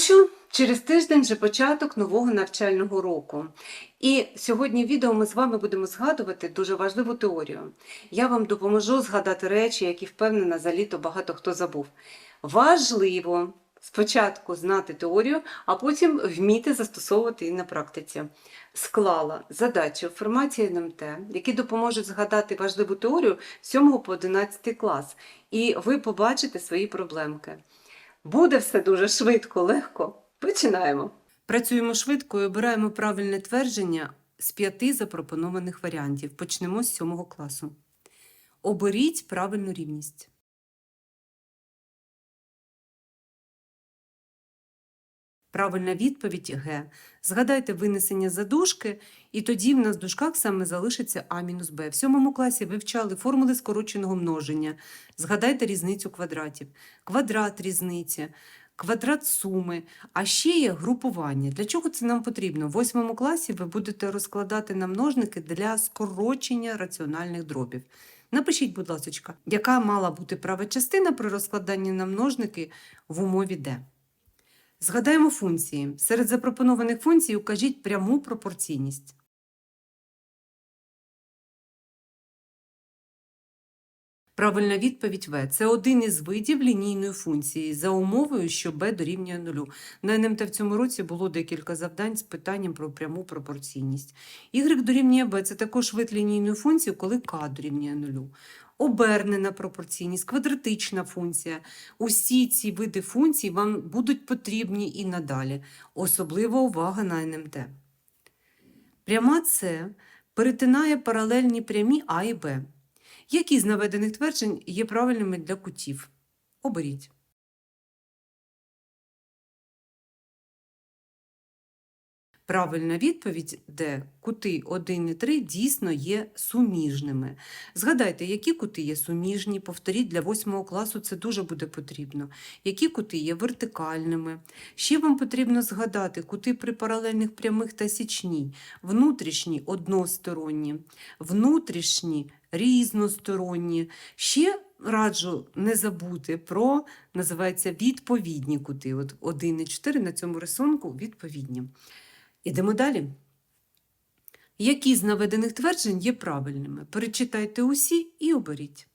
що, через тиждень вже початок нового навчального року. І сьогодні в відео ми з вами будемо згадувати дуже важливу теорію. Я вам допоможу згадати речі, які впевнена за літо багато хто забув. Важливо спочатку знати теорію, а потім вміти застосовувати її на практиці. Склала задачі у форматі НМТ, які допоможуть згадати важливу теорію з 7 по 11 клас, і ви побачите свої проблемки. Буде все дуже швидко, легко. Починаємо. Працюємо швидко і обираємо правильне твердження з п'яти запропонованих варіантів. Почнемо з сьомого класу. Оберіть правильну рівність. Правильна відповідь Г. Згадайте винесення задушки, і тоді в нас в дужках саме залишиться А мінус Б. В сьомому класі вивчали формули скороченого множення. Згадайте різницю квадратів. Квадрат різниці, квадрат суми, а ще є групування. Для чого це нам потрібно? В восьмому класі ви будете розкладати на множники для скорочення раціональних дробів. Напишіть, будь ласка, яка мала бути права частина при розкладанні на множники в умові Д. Згадаємо функції. Серед запропонованих функцій укажіть пряму пропорційність. Правильна відповідь В. Це один із видів лінійної функції за умовою, що b дорівнює нулю. На НМТ в цьому році було декілька завдань з питанням про пряму пропорційність. Y дорівнює b – це також вид лінійної функції, коли k дорівнює нулю. Обернена пропорційність, квадратична функція. Усі ці види функцій вам будуть потрібні і надалі. Особлива увага на НМТ. Пряма С перетинає паралельні прямі А і Б. Які з наведених тверджень є правильними для кутів? Оберіть. Правильна відповідь, де кути 1 і 3 дійсно є суміжними. Згадайте, які кути є суміжні, повторіть для 8 класу це дуже буде потрібно. Які кути є вертикальними. Ще вам потрібно згадати кути при паралельних прямих та січні, внутрішні односторонні, внутрішні різносторонні. Ще раджу не забути про, називається, відповідні кути. От 1 і 4 на цьому рисунку відповідні. Ідемо далі. Які з наведених тверджень є правильними? Перечитайте усі і оберіть.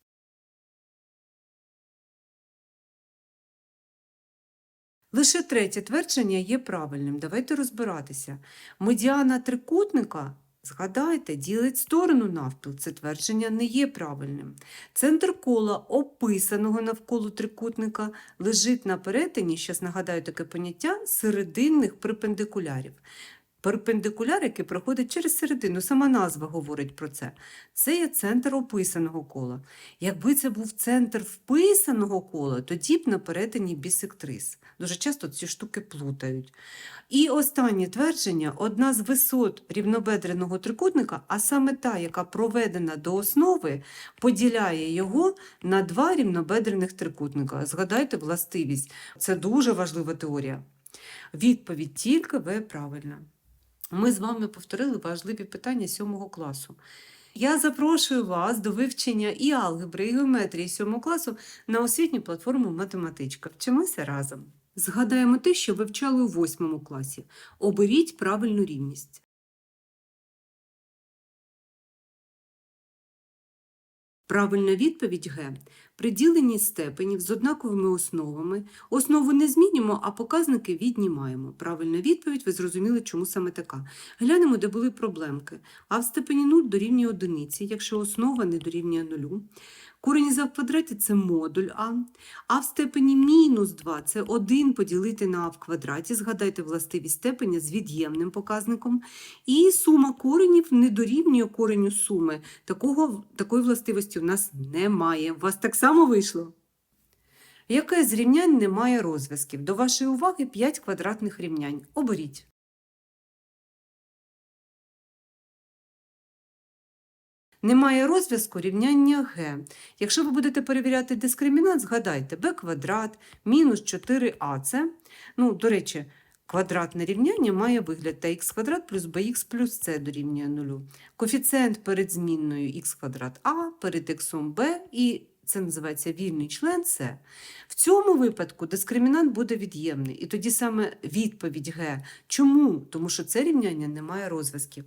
Лише третє твердження є правильним. Давайте розбиратися. Медіана трикутника, згадайте, ділить сторону навпіл. Це твердження не є правильним. Центр кола, описаного навколо трикутника, лежить на перетині, зараз нагадаю таке поняття, серединних перпендикулярів. Перпендикуляр, який проходить через середину, сама назва говорить про це. Це є центр описаного кола. Якби це був центр вписаного кола, тоді б на перетині бісектрис. Дуже часто ці штуки плутають. І останнє твердження: одна з висот рівнобедреного трикутника, а саме та, яка проведена до основи, поділяє його на два рівнобедрених трикутника. Згадайте властивість. Це дуже важлива теорія. Відповідь тільки В правильна. Ми з вами повторили важливі питання 7 класу. Я запрошую вас до вивчення і алгебри, і геометрії 7 класу на освітню платформу Математичка. Вчимося разом. Згадаємо те, що вивчали у 8 класі. Оберіть правильну рівність. Правильна відповідь Г. При діленні степенів з однаковими основами основу не змінюємо, а показники віднімаємо. Правильна відповідь, ви зрозуміли, чому саме така. Глянемо, де були проблемки. А в степені 0 дорівнює одиниці, якщо основа не дорівнює нулю. Корінь за в квадраті це модуль А, а в степені мінус 2 це 1 поділити на А в квадраті. Згадайте властивість степеня з від'ємним показником. І сума коренів не дорівнює кореню суми. Такого, такої властивості в нас немає. У вас так само вийшло? Яке з рівнянь не має розв'язків? До вашої уваги 5 квадратних рівнянь. Оберіть. Немає розв'язку рівняння г. Якщо ви будете перевіряти дискримінант, згадайте b квадрат мінус 4ac. Ну, до речі, квадратне рівняння має вигляд х квадрат плюс bx плюс c дорівнює 0. Коефіцієнт перед змінною х квадрат а, перед х b і це називається вільний член С, в цьому випадку дискримінант буде від'ємний. І тоді саме відповідь Г. Чому? Тому що це рівняння не має розв'язків.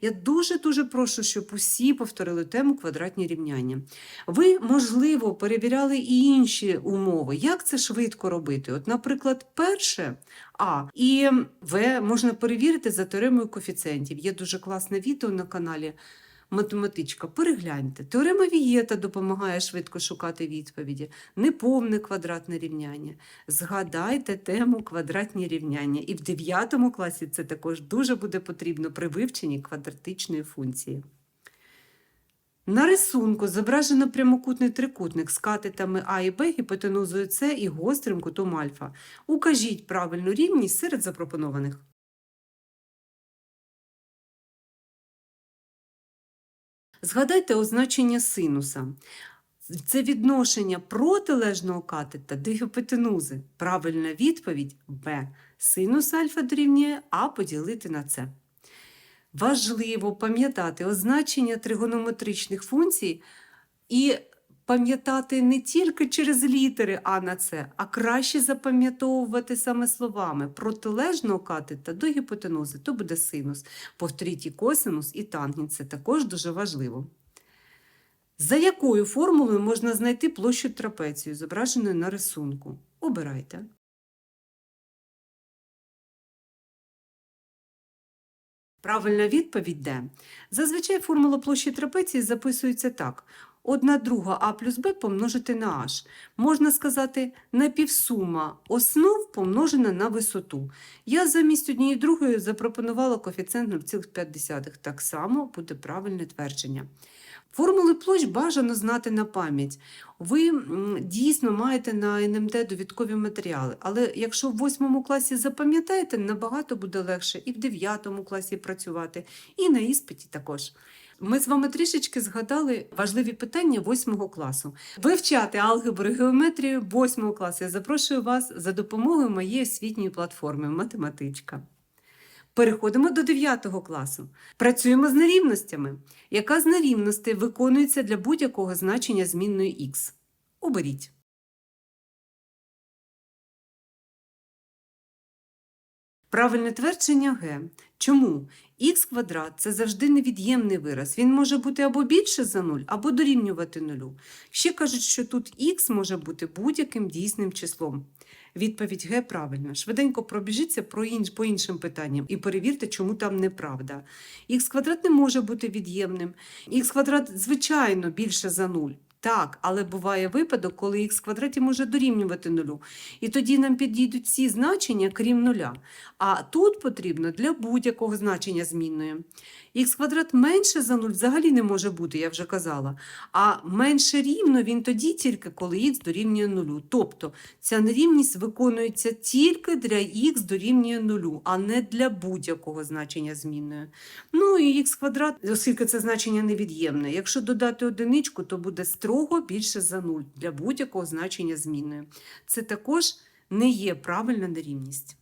Я дуже-дуже прошу, щоб усі повторили тему квадратні рівняння. Ви, можливо, перевіряли і інші умови. Як це швидко робити? От, наприклад, перше А і В можна перевірити за теоремою коефіцієнтів. Є дуже класне відео на каналі Математичка. Перегляньте. Теорема Вієта допомагає швидко шукати відповіді. Неповне квадратне рівняння. Згадайте тему квадратні рівняння. І в 9 класі це також дуже буде потрібно при вивченні квадратичної функції. На рисунку зображено прямокутний трикутник з катетами А і Б, гіпотенузою С і гострим кутом альфа. Укажіть правильну рівність серед запропонованих. Згадайте означення синуса. Це відношення протилежного катета до гіпотенузи. Правильна відповідь Б. Синус альфа дорівнює А поділити на С. Важливо пам'ятати означення тригонометричних функцій і пам'ятати не тільки через літери А на С, а краще запам'ятовувати саме словами протилежного катета до гіпотенузи, то буде синус. Повторіть і косинус, і тангенс. Це також дуже важливо. За якою формулою можна знайти площу трапецію, зображеної на рисунку? Обирайте. Правильна відповідь Д. Зазвичай формула площі трапеції записується так. 1 друга А плюс Б помножити на H. Можна сказати, напівсума основ помножена на висоту. Я замість однієї другої запропонувала коефіцієнт 0,5. Так само буде правильне твердження. Формули площ бажано знати на пам'ять. Ви дійсно маєте на НМД довідкові матеріали, але якщо в 8 класі запам'ятаєте, набагато буде легше і в 9 класі працювати, і на іспиті також. Ми з вами трішечки згадали важливі питання 8 класу. Вивчати алгебру і геометрію 8 класу. Я запрошую вас за допомогою моєї освітньої платформи Математичка. Переходимо до 9 класу. Працюємо з нерівностями. Яка з нерівностей виконується для будь-якого значення змінної х? Оберіть. Правильне твердження Г. Чому? Х квадрат це завжди невід'ємний вираз. Він може бути або більше за 0, або дорівнювати нулю. Ще кажуть, що тут х може бути будь-яким дійсним числом. Відповідь Г правильна. Швиденько пробіжіться по іншим питанням і перевірте, чому там неправда. Х квадрат не може бути від'ємним. Х квадрат, звичайно, більше за 0. Так, але буває випадок, коли х квадраті може дорівнювати нулю. І тоді нам підійдуть всі значення, крім нуля. А тут потрібно для будь-якого значення змінної. Х квадрат менше за 0 взагалі не може бути, я вже казала. А менше рівно він тоді тільки, коли х дорівнює нулю. Тобто ця нерівність виконується тільки для х дорівнює нулю, а не для будь-якого значення змінної. Ну і х квадрат, оскільки це значення невід'ємне. Якщо додати одиничку, то буде строго більше за 0 для будь-якого значення змінної. Це також не є правильна нерівність.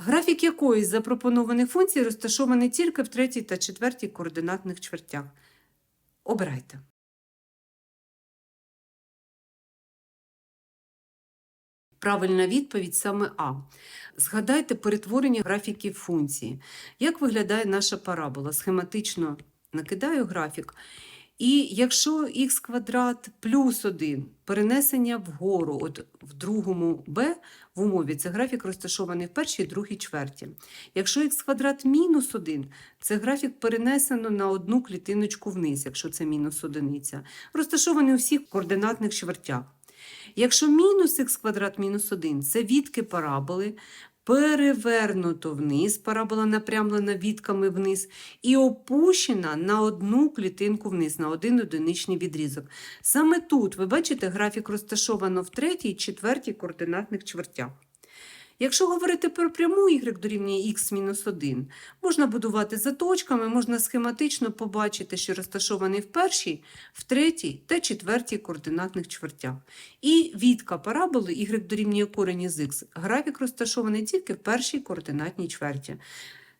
Графік якої з запропонованих функцій розташований тільки в третій та четвертій координатних чвертях. Обирайте. Правильна відповідь саме А. Згадайте перетворення графіків функції. Як виглядає наша парабола? Схематично накидаю графік. І якщо х квадрат плюс 1 перенесення вгору, от в другому b в умові це графік розташований в першій другій чверті. Якщо х квадрат мінус 1, це графік перенесено на одну клітиночку вниз, якщо це мінус одиниця, розташований у всіх координатних чвертях. Якщо мінус х квадрат мінус 1 це відки параболи, перевернуто вниз, парабола напрямлена вітками вниз, і опущена на одну клітинку вниз, на один одиничний відрізок. Саме тут, ви бачите, графік розташовано в третій і четвертій координатних чвертях. Якщо говорити про пряму y дорівнює х-1, можна будувати за точками, можна схематично побачити, що розташований в першій, в третій та четвертій координатних чвертях. І відка параболи y дорівнює корень із х, графік розташований тільки в першій координатній чверті.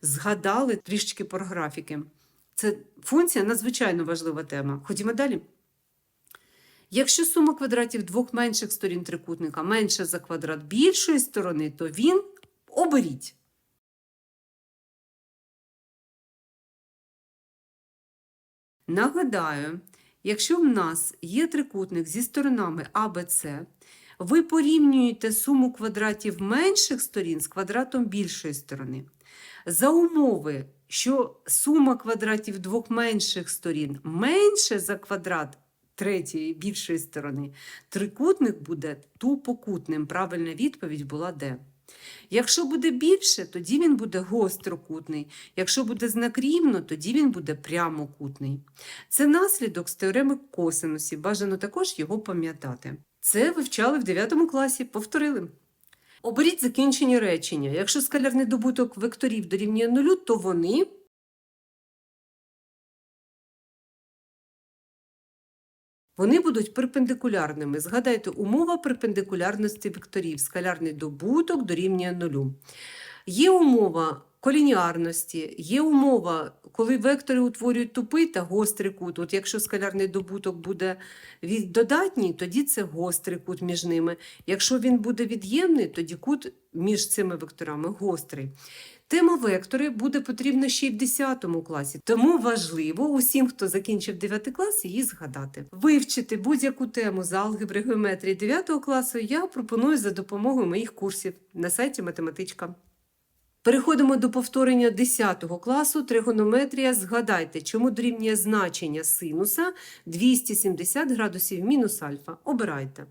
Згадали трішечки про графіки. Це функція надзвичайно важлива тема. Ходімо далі. Якщо сума квадратів двох менших сторін трикутника менша за квадрат більшої сторони, то він оберіть. Нагадаю, якщо в нас є трикутник зі сторонами А, Б, С, ви порівнюєте суму квадратів менших сторін з квадратом більшої сторони. За умови, що сума квадратів двох менших сторін менше за квадрат третьої більшої сторони, трикутник буде тупокутним. Правильна відповідь була Д. Якщо буде більше, тоді він буде гострокутний. Якщо буде знак рівно, тоді він буде прямокутний. Це наслідок з теореми косинусів. Бажано також його пам'ятати. Це вивчали в 9 класі, повторили. Оберіть закінчені речення. Якщо скалярний добуток векторів дорівнює нулю, то вони Вони будуть перпендикулярними. Згадайте, умова перпендикулярності векторів. Скалярний добуток дорівнює нулю. Є умова колініарності, є умова, коли вектори утворюють тупий та гострий кут. От якщо скалярний добуток буде від- додатній, тоді це гострий кут між ними. Якщо він буде від'ємний, тоді кут між цими векторами гострий. Тема вектори буде потрібна ще й в 10 класі, тому важливо усім, хто закінчив 9 клас, її згадати. Вивчити будь-яку тему з алгебри геометрії 9 класу я пропоную за допомогою моїх курсів на сайті Математичка. Переходимо до повторення 10 класу. Тригонометрія. Згадайте, чому дорівнює значення синуса 270 градусів мінус альфа. Обирайте.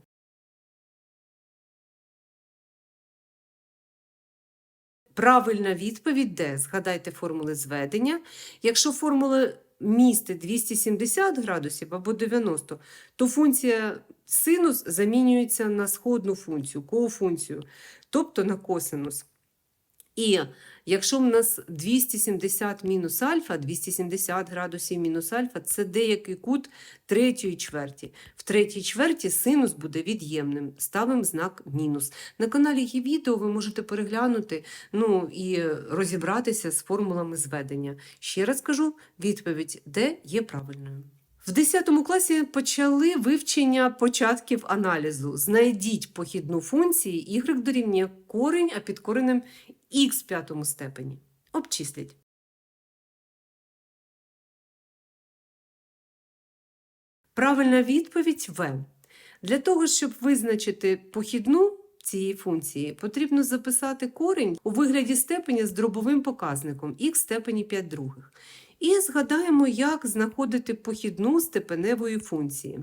Правильна відповідь Д. Згадайте формули зведення. Якщо формула містить 270 градусів або 90, то функція синус замінюється на сходну функцію, кофункцію, тобто на косинус. І якщо в нас 270 мінус альфа, 270 градусів мінус альфа це деякий кут третьої чверті. В третій чверті синус буде від'ємним. Ставимо знак мінус. На каналі є відео, ви можете переглянути ну, і розібратися з формулами зведення. Ще раз кажу, відповідь Д є правильною. В 10 класі почали вивчення початків аналізу. Знайдіть похідну функції y дорівнює корінь, а під коренем х в п'ятому степені. Обчисліть. Правильна відповідь В. Для того, щоб визначити похідну цієї функції, потрібно записати корінь у вигляді степеня з дробовим показником х степені 5 других. І згадаємо, як знаходити похідну степеневої функції.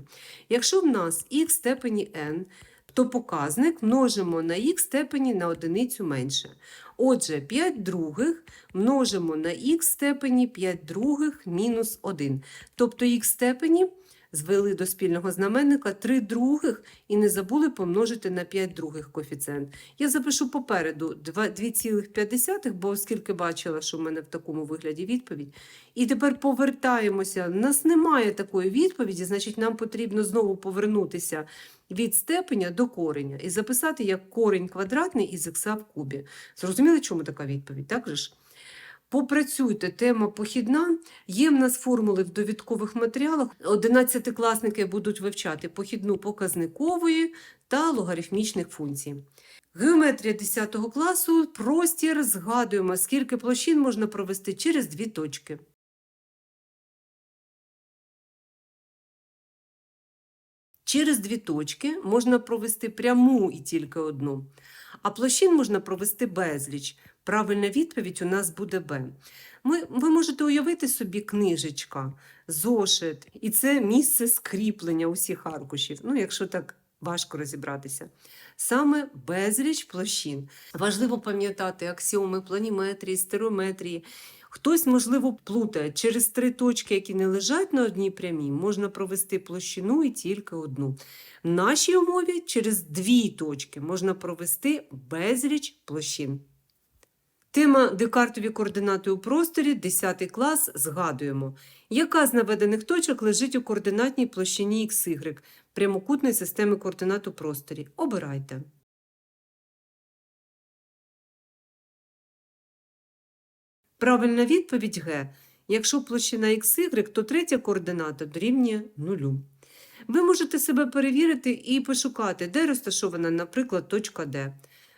Якщо в нас х степені n, то показник множимо на х степені на одиницю менше. Отже, 5 других множимо на х степені 5 других мінус 1. Тобто х степені звели до спільного знаменника 3 других і не забули помножити на 5 других коефіцієнт. Я запишу попереду 2,5, бо оскільки бачила, що в мене в такому вигляді відповідь. І тепер повертаємося. У нас немає такої відповіді, значить, нам потрібно знову повернутися від степеня до кореня і записати як корінь квадратний із х в кубі. Зрозуміли, чому така відповідь? Так же ж? Попрацюйте, тема похідна. Є в нас формули в довідкових матеріалах. Одинадцятикласники будуть вивчати похідну показникової та логарифмічних функцій. Геометрія 10 класу, простір, згадуємо, скільки площин можна провести через дві точки. Через дві точки можна провести пряму і тільки одну, а площин можна провести безліч. Правильна відповідь у нас буде Б. Ми, ви можете уявити собі книжечка, зошит, і це місце скріплення усіх аркушів, ну, якщо так важко розібратися. Саме безліч площин. Важливо пам'ятати аксіоми планіметрії, стереометрії. Хтось, можливо, плутає через три точки, які не лежать на одній прямій, можна провести площину і тільки одну. В нашій умові через дві точки можна провести безліч площин. Тема Декартові координати у просторі, 10 клас, згадуємо. Яка з наведених точок лежить у координатній площині XY прямокутної системи координат у просторі? Обирайте. Правильна відповідь Г. Якщо площина XY, то третя координата дорівнює нулю. Ви можете себе перевірити і пошукати, де розташована, наприклад, точка Д.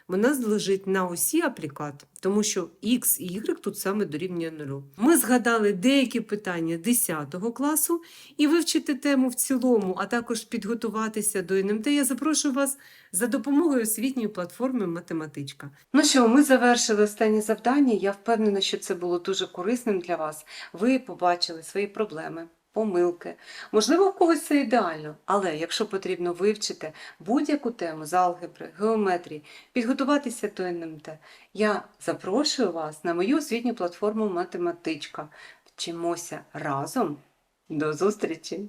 Вона лежить на осі аплікат, тому що X і Y тут саме дорівнює нулю. Ми згадали деякі питання 10 класу і вивчити тему в цілому, а також підготуватися до НМТ. Я запрошую вас за допомогою освітньої платформи Математичка. Ну що, ми завершили останнє завдання. Я впевнена, що це було дуже корисним для вас. Ви побачили свої проблеми. Помилки. Можливо, в когось це ідеально, але якщо потрібно вивчити будь-яку тему з алгебри, геометрії, підготуватися до НМТ, я запрошую вас на мою освітню платформу Математичка. Вчимося разом. До зустрічі!